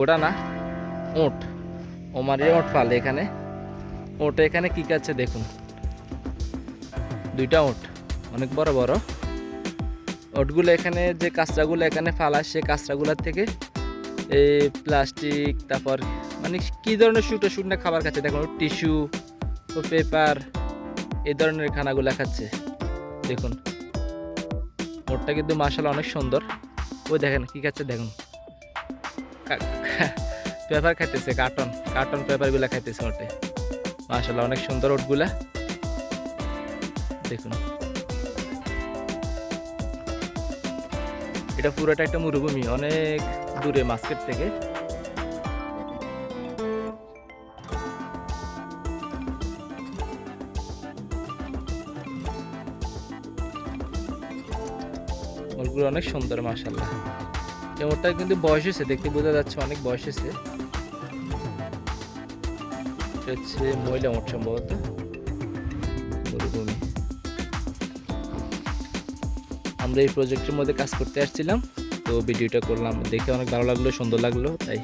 ওটা না, ওট। ওমারি ওট ফালে এখানে। ওটা এখানে কি কাছে দেখুন। দুইটা ওট, অনেক বড় বড়। ওটগুলো এখানে, যে কাঁচরাগুলো এখানে ফালায় সে কাঁচরাগুলোর থেকে এই প্লাস্টিক, তারপর মানে কী ধরনের শুটো শুকনো খাবার খাচ্ছে? দেখুন টিস্যু ও পেপার, এই ধরনের খানাগুলো খাচ্ছে। দেখুন, ওটটা কিন্তু মাসাল অনেক সুন্দর। ওই দেখেন, কি খাচ্ছে দেখুন। পেপার খাইতেছে কার্টন কার্টন পেপারগুলো খাইতেছে ওটে মাসাল্লাহ অনেক সুন্দর ওটগুলা। দেখুন। এটা পুরোটা একটা মরুভূমি, অনেক দূরে মার্কেট থেকে। অনেক সুন্দর মাসাল্লাহ ওটা কিন্তু বয়স হয়েছে, দেখতে বোঝা যাচ্ছে অনেক বয়স হয়েছে। হচ্ছে মহিলা মোট সম্ভবত। আমরা এই প্রজেক্টের মধ্যে কাজ করতে আসছিলাম, তো ভিডিওটা করলাম, দেখে অনেক ভালো লাগল, সুন্দর লাগল, তাই।